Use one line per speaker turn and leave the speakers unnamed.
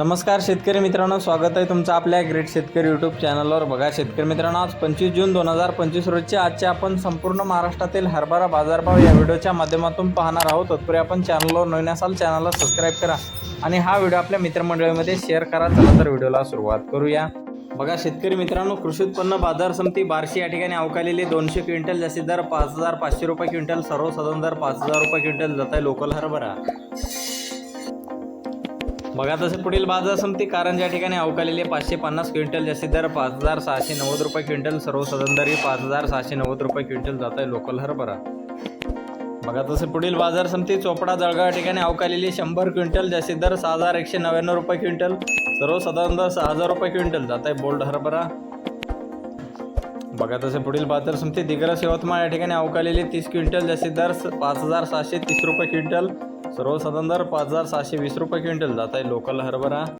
नमस्कार शेतकरी मित्रांनो स्वागत आहे तुमचं आपल्या ग्रेट शेतकरी यूट्यूब चॅनलवर बघा शेतकरी मित्रांनो आज पंचवीस जून दोन हजार पंचवीस रोजच्या आजचे आपण संपूर्ण महाराष्ट्रातील हरभरा बाजारभाव या व्हिडिओच्या माध्यमातून पाहणार आहोत. तत्पूर्वी आपण चॅनलवर नवीन असाल चॅनलला सबस्क्राईब करा आणि हा व्हिडिओ आपल्या मित्रमंडळीमध्ये शेअर करा. चला तर व्हिडिओला सुरुवात करूया. बघा शेतकरी मित्रांनो कृषी उत्पन्न बाजार समिती बार्शी या ठिकाणी अवकालेली दोनशे क्विंटल जास्तीत दर पाच हजार पाचशे रुपये क्विंटल सर्वसाधारण दर पाच हजार रुपये क्विंटल जात आहे लोकल हरभरा. बघा तसे पुढील बाजार समिती कारण ज्या ठिकाणी अवकालेली पाचशे पन्नास क्विंटल जास्तीत दर पाच हजार सहाशे नव्वद रुपये क्विंटल सर्व दर पाच हजार सहाशे नव्वद रुपये क्विंटल जात आहे लोकल हरभरा. बघा तसे पुढील बाजार समिती चोपडा जळगाव या ठिकाणी अवकालेली शंभर क्विंटल जास्तीत दर सहा हजार एकशे नव्याण्णव रुपये क्विंटल सर्वसाधारण दर सहा हजार रुपये क्विंटल जात आहे बोल्ड हरभरा. बघा तसे पुढील बाजार समिती दिग्रस यवतमाळ या ठिकाणी अवकालेली तीस क्विंटल जास्तीत दर स- पाच हजार सहाशे तीस रुपये क्विंटल सर्वसाधारण दर पाच हजार सहाशे वीस रुपये क्विंटल जात आहे. लोकल हरभरा